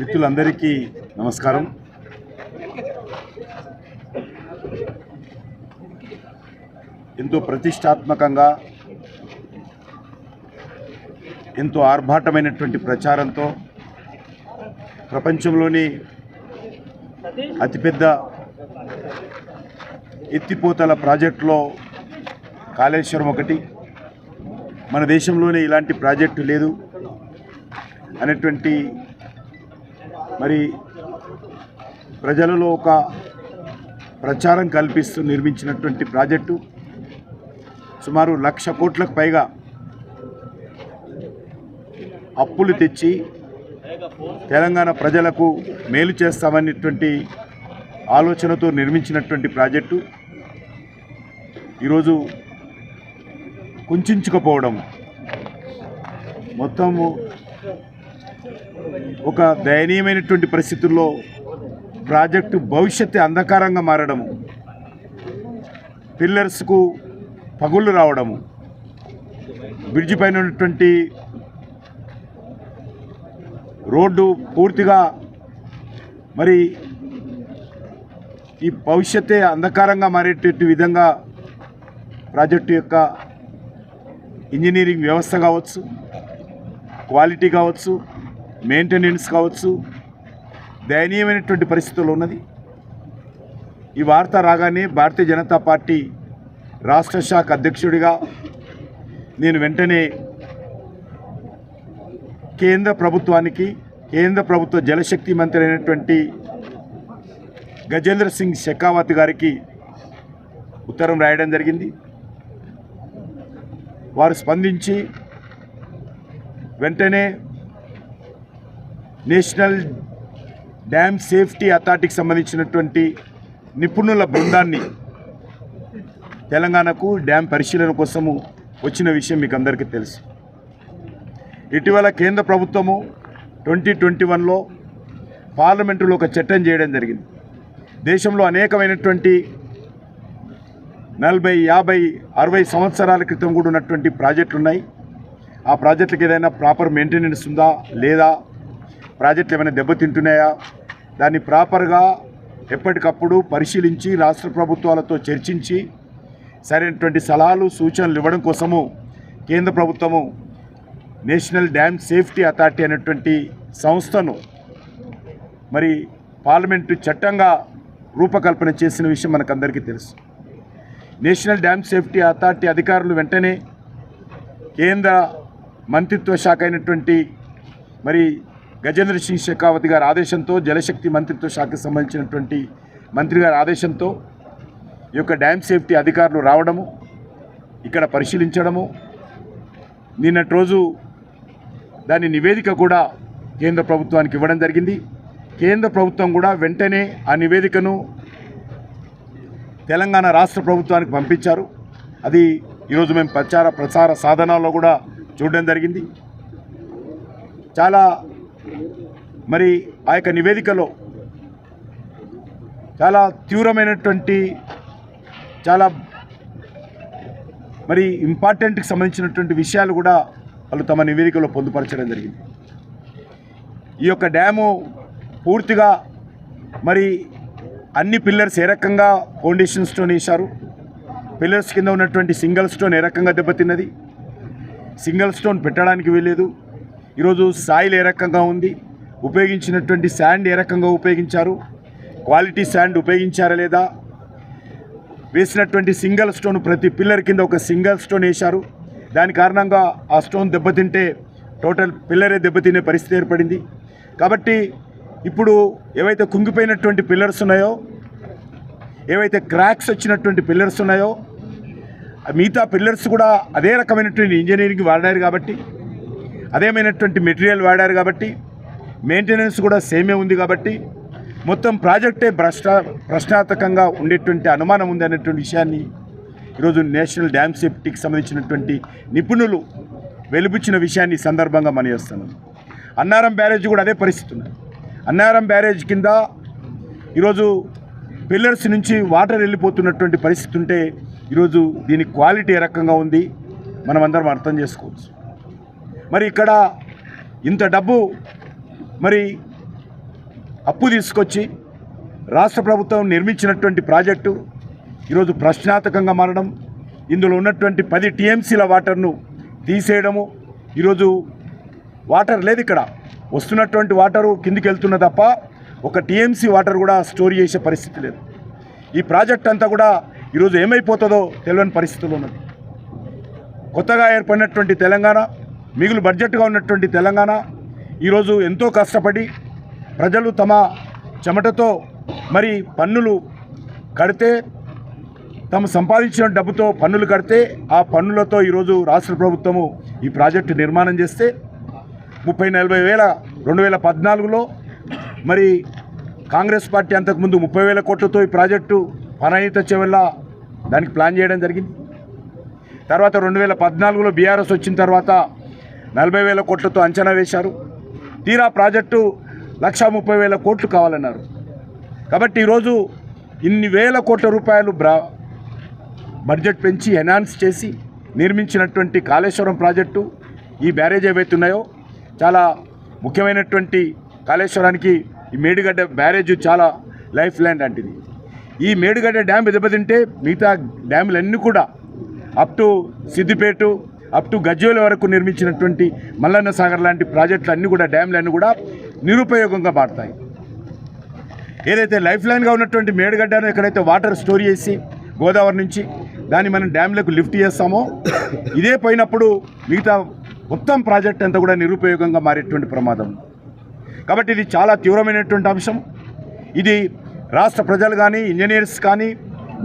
మిత్రులందరికీ నమస్కారం. ఎంతో ప్రతిష్టాత్మకంగా ఎంతో ఆర్భాటమైనటువంటి ప్రచారంతో ప్రపంచంలోని అతిపెద్ద ఎత్తిపోతల ప్రాజెక్టులో కాళేశ్వరం ఒకటి. మన దేశంలోనే ఇలాంటి ప్రాజెక్టు లేదు అనేటువంటి మరి ప్రజలలో ఒక ప్రచారం కల్పిస్తూ నిర్మించినటువంటి ప్రాజెక్టు సుమారు లక్ష కోట్లకు పైగా అప్పులు తెచ్చి తెలంగాణ ప్రజలకు మేలు చేస్తామనేటువంటి ఆలోచనతో నిర్మించినటువంటి ప్రాజెక్టు. ఈరోజు కుంచుకుపోవడం మొత్తము ఒక దయనీయమైనటువంటి పరిస్థితుల్లో ప్రాజెక్టు భవిష్యత్తు అంధకారంగా మారడము పిల్లర్స్కు పగుళ్ళు రావడము బ్రిడ్జి పైన ఉన్నటువంటి రోడ్డు పూర్తిగా మరి ఈ భవిష్యత్తే అంధకారంగా మారేటట్టు విధంగా ప్రాజెక్టు యొక్క ఇంజనీరింగ్ వ్యవస్థ కావచ్చు క్వాలిటీ కావచ్చు మెయింటెనెన్స్ కావచ్చు దయనీయమైనటువంటి పరిస్థితుల్లో ఉన్నది. ఈ వార్త రాగానే భారతీయ జనతా పార్టీ రాష్ట్ర శాఖ అధ్యక్షుడిగా నేను వెంటనే కేంద్ర ప్రభుత్వానికి కేంద్ర ప్రభుత్వ జలశక్తి మంత్రి అయినటువంటి గజేంద్ర సింగ్ షెకావత్ గారికి ఉత్తరం రాయడం జరిగింది. వారు స్పందించి వెంటనే నేషనల్ డ్యామ్ సేఫ్టీ అథారిటీకి సంబంధించినటువంటి నిపుణుల బృందాన్ని తెలంగాణకు డ్యామ్ పరిశీలన కోసము వచ్చిన విషయం మీకు అందరికీ తెలుసు. ఇటీవల కేంద్ర ప్రభుత్వము ట్వంటీ ట్వంటీ వన్లో పార్లమెంటులో ఒక చట్టం చేయడం జరిగింది. దేశంలో అనేకమైనటువంటి నలభై యాభై అరవై సంవత్సరాల క్రితం కూడా ఉన్నటువంటి ప్రాజెక్టులు ఉన్నాయి ఆ ప్రాజెక్టులకు ఏదైనా ప్రాపర్ మెయింటెనెన్స్ ఉందా లేదా ప్రాజెక్టులు ఏమైనా దెబ్బతింటున్నాయా? దాన్ని ప్రాపర్గా ఎప్పటికప్పుడు పరిశీలించి రాష్ట్ర ప్రభుత్వాలతో చర్చించి సరైనటువంటి సలహాలు సూచనలు ఇవ్వడం కోసము కేంద్ర ప్రభుత్వము నేషనల్ డ్యామ్ సేఫ్టీ అథారిటీ అనేటువంటి సంస్థను మరి పార్లమెంటు చట్టంగా రూపకల్పన చేసిన విషయం మనకందరికీ తెలుసు. నేషనల్ డ్యామ్ సేఫ్టీ అథారిటీ అధికారులు వెంటనే కేంద్ర మంత్రిత్వ శాఖ అయినటువంటి మరి గజేంద్ర సింగ్ షెకావత్ గారి ఆదేశంతో జలశక్తి మంత్రిత్వ శాఖకు సంబంధించినటువంటి మంత్రి గారి ఆదేశంతో ఈ యొక్క డ్యామ్ సేఫ్టీ అధికారులు రావడము ఇక్కడ పరిశీలించడము నిన్నటి రోజు దాని నివేదిక కూడా కేంద్ర ప్రభుత్వానికి ఇవ్వడం జరిగింది. కేంద్ర ప్రభుత్వం కూడా వెంటనే ఆ నివేదికను తెలంగాణ రాష్ట్ర ప్రభుత్వానికి పంపించారు. అది ఈరోజు మేము ప్రచార ప్రసార సాధనాల్లో కూడా చూడడం జరిగింది. చాలా మరి ఆ యొక్క నివేదికలో చాలా తీవ్రమైనటువంటి చాలా మరి ఇంపార్టెంట్కి సంబంధించినటువంటి విషయాలు కూడా వాళ్ళు తమ నివేదికలో పొందుపరచడం జరిగింది. ఈ యొక్క డ్యాము పూర్తిగా మరి అన్ని పిల్లర్స్ ఏ రకంగా ఫౌండేషన్ స్టోన్ వేశారు? పిల్లర్స్ కింద ఉన్నటువంటి సింగిల్ స్టోన్ ఏ రకంగా దెబ్బతిన్నది? సింగిల్ స్టోన్ పెట్టడానికి వీలేదు ఈరోజు సాయిల్ ఏ రకంగా ఉంది? ఉపయోగించినటువంటి శాండ్ ఏ రకంగా ఉపయోగించారు? క్వాలిటీ శాండ్ ఉపయోగించారా లేదా? వేసినటువంటి సింగల్ స్టోన్ ప్రతి పిల్లర్ కింద ఒక సింగల్ స్టోన్ వేశారు. దాని కారణంగా ఆ స్టోన్ దెబ్బతింటే టోటల్ పిల్లరే దెబ్బతినే పరిస్థితి ఏర్పడింది. కాబట్టి ఇప్పుడు ఏవైతే కుంగిపోయినటువంటి పిల్లర్స్ ఉన్నాయో ఏవైతే క్రాక్స్ వచ్చినటువంటి పిల్లర్స్ ఉన్నాయో మిగతా పిల్లర్స్ కూడా అదే రకమైనటువంటి ఇంజనీరింగ్ వాడారు కాబట్టి అదేమైనటువంటి మెటీరియల్ వాడారు కాబట్టి మెయింటెనెన్స్ కూడా సేమే ఉంది కాబట్టి మొత్తం ప్రాజెక్టే భ్రష్ట ప్రశ్నార్థకంగా ఉండేటువంటి అనుమానం ఉంది అనేటువంటి విషయాన్ని ఈరోజు నేషనల్ డ్యామ్ సేఫ్టీకి సంబంధించినటువంటి నిపుణులు వెలుపుచ్చిన విషయాన్ని సందర్భంగా మన చేస్తున్నాం. అన్నారం బ్యారేజ్ కూడా అదే పరిస్థితి ఉంది అన్నారం బ్యారేజ్ కింద ఈరోజు పిల్లర్స్ నుంచి వాటర్ వెళ్ళిపోతున్నటువంటి పరిస్థితి ఉంటే ఈరోజు దీని క్వాలిటీ ఏ రకంగా ఉంది మనం అందరం అర్థం చేసుకోవచ్చు. మరి ఇక్కడ ఇంత డబ్బు మరి అప్పు తీసుకొచ్చి రాష్ట్ర ప్రభుత్వం నిర్మించినటువంటి ప్రాజెక్టు ఈరోజు ప్రశ్నార్థకంగా మారడం ఇందులో ఉన్నటువంటి పది టీఎంసీల వాటర్ను తీసేయడము ఈరోజు వాటర్ లేదు ఇక్కడ. వస్తున్నటువంటి వాటరు కిందికి వెళ్తున్న తప్ప ఒక టీఎంసీ వాటర్ కూడా స్టోర్ చేసే పరిస్థితి లేదు. ఈ ప్రాజెక్ట్ అంతా కూడా ఈరోజు ఏమైపోతుందో తెలియని పరిస్థితులు ఉన్నది. కొత్తగా ఏర్పడినటువంటి తెలంగాణ మిగులు బడ్జెట్గా ఉన్నటువంటి తెలంగాణ ఈరోజు ఎంతో కష్టపడి ప్రజలు తమ చెమటతో మరి పన్నులు కడితే తాము సంపాదించిన డబ్బుతో పన్నులు కడితే ఆ పన్నులతో ఈరోజు రాష్ట్ర ప్రభుత్వము ఈ ప్రాజెక్టు నిర్మాణం చేస్తే ముప్పై నలభై వేల రెండు వేల పద్నాలుగులో మరి కాంగ్రెస్ పార్టీ అంతకుముందు ముప్పై వేల కోట్లతో ఈ ప్రాజెక్టు పనాయిత చెవెల్ల దానికి ప్లాన్ చేయడం జరిగింది. తర్వాత రెండు వేల పద్నాలుగులో బీఆర్ఎస్ వచ్చిన తర్వాత నలభై వేల కోట్లతో అంచనా వేశారు. తీరా ప్రాజెక్టు లక్ష ముప్పై వేల కోట్లు కావాలన్నారు. కాబట్టి ఈరోజు ఇన్ని వేల కోట్ల రూపాయలు బ్రా బడ్జెట్ పెంచి ఎనాన్స్ చేసి నిర్మించినటువంటి కాళేశ్వరం ప్రాజెక్టు ఈ బ్యారేజ్ ఏవైతున్నాయో చాలా ముఖ్యమైనటువంటి కాళేశ్వరానికి ఈ మేడిగడ్డ బ్యారేజ్ చాలా లైఫ్ లైన్ లాంటిది. ఈ మేడిగడ్డ డ్యామ్ దెబ్బతింటే మిగతా డ్యాములన్నీ కూడా up to Siddipet up to Gajwel వరకు నిర్మించినటువంటి మల్లన్న సాగర్ లాంటి ప్రాజెక్టులు అన్నీ కూడా డ్యాములన్నీ కూడా నిరుపయోగంగా మారుతాయి. ఏదైతే లైఫ్ లైన్గా ఉన్నటువంటి మేడగడ్డను ఎక్కడైతే వాటర్ స్టోర్ చేసి గోదావరి నుంచి దాన్ని మనం డ్యామ్లకు లిఫ్ట్ చేస్తామో ఇదే పోయినప్పుడు మిగతా మొత్తం ప్రాజెక్ట్ అంతా కూడా నిరుపయోగంగా మారేటువంటి ప్రమాదం. కాబట్టి ఇది చాలా తీవ్రమైనటువంటి అంశం. ఇది రాష్ట్ర ప్రజలు కానీ ఇంజనీర్స్ కానీ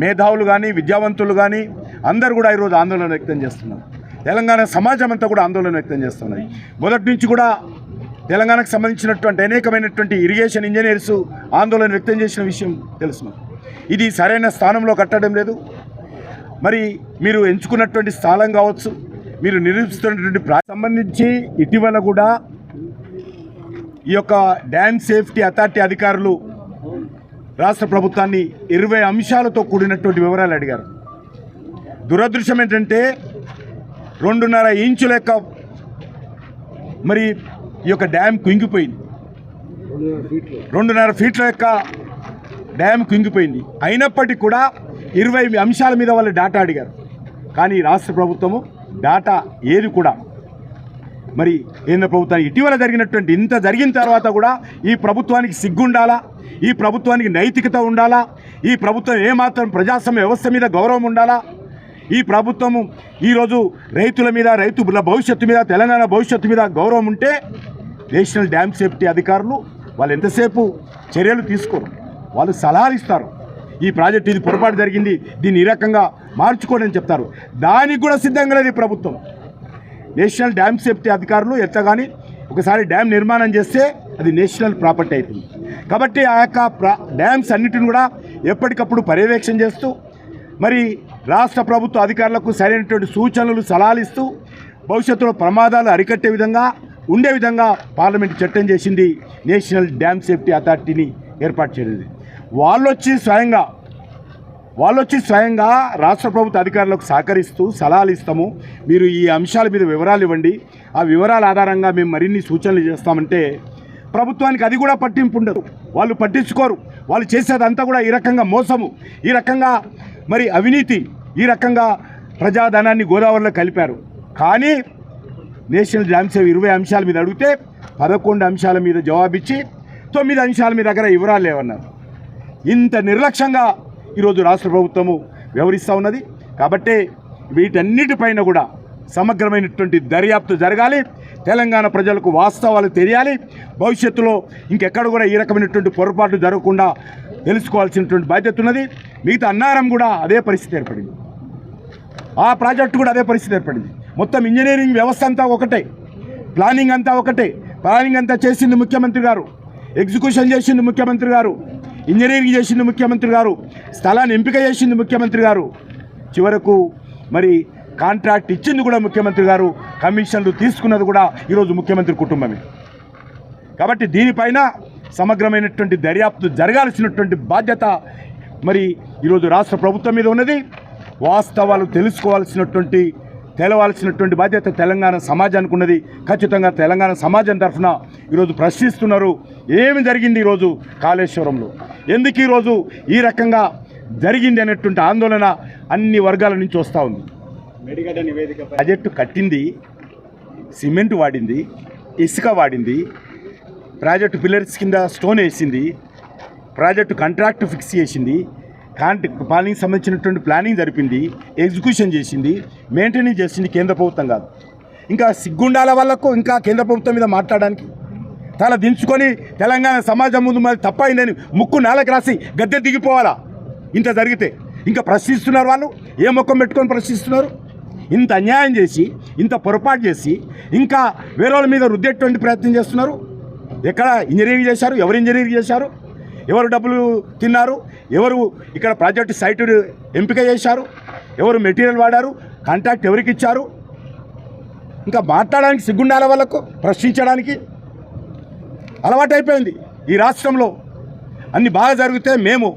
మేధావులు కానీ విద్యావంతులు కానీ అందరూ కూడా ఈరోజు ఆందోళన వ్యక్తం చేస్తున్నారు. తెలంగాణ సమాజం అంతా కూడా ఆందోళన వ్యక్తం చేస్తున్నది. మొదటి నుంచి కూడా తెలంగాణకు సంబంధించినటువంటి అనేకమైనటువంటి ఇరిగేషన్ ఇంజనీర్స్ ఆందోళన వ్యక్తం చేసిన విషయం తెలుసు ఇది సరైన స్థానంలో కట్టడం లేదు. మరి మీరు ఎంచుకున్నటువంటి స్థానం కావచ్చు మీరు నిరూపిస్తున్నటువంటి ప్రా సంబంధించి ఇటీవల కూడా ఈ యొక్క డ్యామ్ సేఫ్టీ అథారిటీ అధికారులు రాష్ట్ర ప్రభుత్వాన్ని ఇరవై అంశాలతో కూడినటువంటి వివరాలు అడిగారు. దురదృష్టం ఏంటంటే రెండున్నర ఇంచుల యొక్క మరి ఈ యొక్క డ్యామ్ కుంగిపోయింది. రెండున్నర ఫీట్ల యొక్క డ్యామ్ కుంగిపోయింది. అయినప్పటికీ కూడా ఇరవై అంశాల మీద వాళ్ళు డాటా అడిగారు. కానీ రాష్ట్ర ప్రభుత్వము డాటా ఏది కూడా మరి కేంద్ర ప్రభుత్వానికి ఇటీవల జరిగినటువంటి ఇంత జరిగిన తర్వాత కూడా ఈ ప్రభుత్వానికి సిగ్గుండాలా? ఈ ప్రభుత్వానికి నైతికత ఉండాలా? ఈ ప్రభుత్వం ఏమాత్రం ప్రజాస్వామ్య వ్యవస్థ మీద గౌరవం ఉండాలా? ఈ ప్రభుత్వము ఈరోజు రైతుల మీద రైతుల భవిష్యత్తు మీద తెలంగాణ భవిష్యత్తు మీద గౌరవం ఉంటే నేషనల్ డ్యామ్ సేఫ్టీ అధికారులు వాళ్ళు ఎంతసేపు చర్యలు తీసుకోరు. వాళ్ళు సలహాలు ఇస్తారు. ఈ ప్రాజెక్ట్ ఇది పొరపాటు జరిగింది దీన్ని ఈ రకంగా మార్చుకోండి అని చెప్తారు. దానికి కూడా సిద్ధంగా లేదు ఈ ప్రభుత్వం. నేషనల్ డ్యామ్ సేఫ్టీ అధికారులు ఎత్తగాని ఒకసారి డ్యామ్ నిర్మాణం చేస్తే అది నేషనల్ ప్రాపర్టీ అవుతుంది. కాబట్టి ఆ యొక్క ప్రా డ్యామ్స్ అన్నిటిని కూడా ఎప్పటికప్పుడు పర్యవేక్షణ చేస్తూ మరి రాష్ట్ర ప్రభుత్వ అధికారులకు సరైనటువంటి సూచనలు సలహాలిస్తూ భవిష్యత్తులో ప్రమాదాలు అరికట్టే విధంగా ఉండే విధంగా పార్లమెంట్ చట్టం చేసింది నేషనల్ డ్యామ్ సేఫ్టీ అథారిటీని ఏర్పాటు చేయలేదు. వాళ్ళు వచ్చి స్వయంగా వాళ్ళొచ్చి స్వయంగా రాష్ట్ర ప్రభుత్వ అధికారులకు సహకరిస్తూ సలహాలు ఇస్తాము. మీరు ఈ అంశాల మీద వివరాలు ఇవ్వండి. ఆ వివరాల ఆధారంగా మేము మరిన్ని సూచనలు చేస్తామంటే ప్రభుత్వానికి అది కూడా పట్టింపు ఉండదు. వాళ్ళు పట్టించుకోరు. వాళ్ళు చేసేదంతా కూడా ఈ రకంగా మోసము. ఈ రకంగా మరి అవినీతి ఈ రకంగా ప్రజాధనాన్ని గోదావరిలో కలిపారు. కానీ నేషనల్ జాంసేవ ఇరవై అంశాల మీద అడిగితే పదకొండు అంశాల మీద జవాబిచ్చి తొమ్మిది అంశాల మీ దగ్గర వివరాలు లేవన్నారు. ఇంత నిర్లక్ష్యంగా ఈరోజు రాష్ట్ర ప్రభుత్వము వ్యవహరిస్తూ ఉన్నది. కాబట్టే వీటన్నిటిపైన కూడా సమగ్రమైనటువంటి దర్యాప్తు జరగాలి. తెలంగాణ ప్రజలకు వాస్తవాలు తెలియాలి. భవిష్యత్తులో ఇంకెక్కడ కూడా ఈ రకమైనటువంటి పొరపాట్లు జరగకుండా తెలుసుకోవాల్సినటువంటి బాధ్యత ఉన్నది. మిగతా అన్నారం కూడా అదే పరిస్థితి ఏర్పడింది. ఆ ప్రాజెక్టు కూడా అదే పరిస్థితి ఏర్పడింది. మొత్తం ఇంజనీరింగ్ వ్యవస్థ అంతా ఒకటే. ప్లానింగ్ అంతా ఒకటే. ప్లానింగ్ అంతా చేసింది ముఖ్యమంత్రి గారు. ఎగ్జిక్యూషన్ చేసింది ముఖ్యమంత్రి గారు. ఇంజనీరింగ్ చేసింది ముఖ్యమంత్రి గారు. స్థలాన్ని ఎంపిక చేసింది ముఖ్యమంత్రి గారు. చివరకు మరి కాంట్రాక్ట్ ఇచ్చింది కూడా ముఖ్యమంత్రి గారు కమిషన్లు తీసుకున్నది కూడా ఈరోజు ముఖ్యమంత్రి కుటుంబమే. కాబట్టి దీనిపైన సమగ్రమైనటువంటి దర్యాప్తు జరగాల్సినటువంటి బాధ్యత మరి ఈరోజు రాష్ట్ర ప్రభుత్వం మీద ఉన్నది. వాస్తవాలు తెలుసుకోవాల్సినటువంటి తెలవాల్సినటువంటి బాధ్యత తెలంగాణ సమాజానికి ఉన్నది. ఖచ్చితంగా తెలంగాణ సమాజం తరఫున ఈరోజు ప్రశ్నిస్తున్నారు. ఏమి జరిగింది ఈరోజు కాళేశ్వరంలో? ఎందుకు ఈరోజు ఈ రకంగా జరిగింది అనేటువంటి ఆందోళన అన్ని వర్గాల నుంచి వస్తూ ఉంది. ప్రాజెక్టు కట్టింది సిమెంట్ వాడింది ఇసుక వాడింది ప్రాజెక్టు పిల్లర్స్ కింద స్టోన్ వేసింది ప్రాజెక్టు కాంట్రాక్ట్ ఫిక్స్ చేసింది కాంట్రా ప్లానింగ్ సంబంధించినటువంటి ప్లానింగ్ జరిపింది ఎగ్జిక్యూషన్ చేసింది మెయింటెనెన్స్ చేసింది కేంద్ర ప్రభుత్వం కాదు. ఇంకా సిగ్గుండాల వాళ్ళకు ఇంకా కేంద్ర ప్రభుత్వం మీద మాట్లాడడానికి తల దించుకొని తెలంగాణ సమాజం ముందు మరి తప్పైందని ముక్కు నేలకు రాసి గద్దె దిగిపోవాలా? ఇంత జరిగితే ఇంకా ప్రశ్నిస్తున్నారు వాళ్ళు? ఏ ముఖం పెట్టుకొని ప్రశ్నిస్తున్నారు? ఇంత అన్యాయం చేసి ఇంత పొరపాటు చేసి ఇంకా వేరే వాళ్ళ మీద రుద్దేటువంటి ప్రయత్నం చేస్తున్నారు. ఎక్కడ ఇంజనీరింగ్ చేశారు ఎవరు ఇంజనీరింగ్ చేశారు ఎవరు డబ్బులు తిన్నారు ఎవరు ఇక్కడ ప్రాజెక్ట్ సైట్ ఎంపిక చేశారు ఎవరు మెటీరియల్ వాడారు కాంట్రాక్ట్ ఎవరికి ఇచ్చారు. ఇంకా మాట్లాడడానికి సిగ్గుండాల వాళ్ళకు ప్రశ్నించడానికి? అలవాటైపోయింది ఈ రాష్ట్రంలో. అన్ని బాగా జరిగితే మేము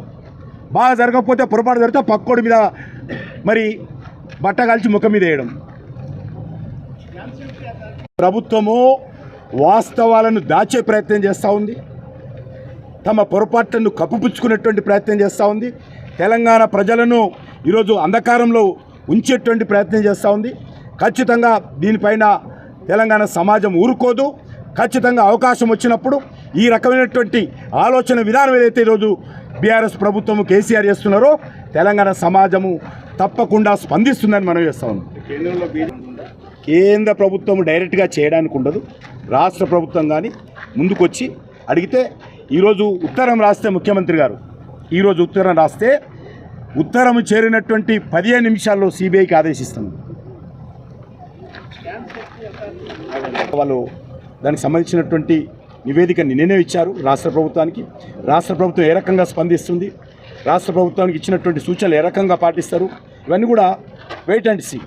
బాగా జరగకపోతే పొరపాటు జరిగితే పక్కోడి మీద మరి బట్ట కాల్చి ముఖం మీద వేయడం. ప్రభుత్వము వాస్తవాలను దాచే ప్రయత్నం చేస్తూ ఉంది. తమ పొరపాట్లను కప్పుపుచ్చుకునేటువంటి ప్రయత్నం చేస్తూ ఉంది. తెలంగాణ ప్రజలను ఈరోజు అంధకారంలో ఉంచేటువంటి ప్రయత్నం చేస్తూ ఉంది. ఖచ్చితంగా దీనిపైన తెలంగాణ సమాజం ఊరుకోదు. ఖచ్చితంగా అవకాశం వచ్చినప్పుడు ఈ రకమైనటువంటి ఆలోచన విధానం ఏదైతే ఈరోజు బీఆర్ఎస్ ప్రభుత్వము కేసీఆర్ చేస్తున్నారో తెలంగాణ సమాజము తప్పకుండా స్పందిస్తుందని మనం చేస్తా ఉన్నాం. కేంద్ర ప్రభుత్వం డైరెక్ట్గా చేయడానికి ఉండదు. రాష్ట్ర ప్రభుత్వం కానీ ముందుకొచ్చి అడిగితే ఈరోజు ఉత్తరం రాస్తే ముఖ్యమంత్రి గారు. ఈరోజు ఉత్తరం రాస్తే ఉత్తరం చేరినటువంటి పదిహేను నిమిషాల్లో సిబిఐకి ఆదేశిస్తుంది వాళ్ళు దానికి సంబంధించినటువంటి నివేదిక నిన్ననే ఇచ్చారు రాష్ట్ర ప్రభుత్వానికి. రాష్ట్ర ప్రభుత్వం ఏ రకంగా స్పందిస్తుంది? రాష్ట్ర ప్రభుత్వానికి ఇచ్చినటువంటి సూచనలు ఏ రకంగా పాటిస్తారు? ఇవన్నీ కూడా వెయిట్ అండ్ సీ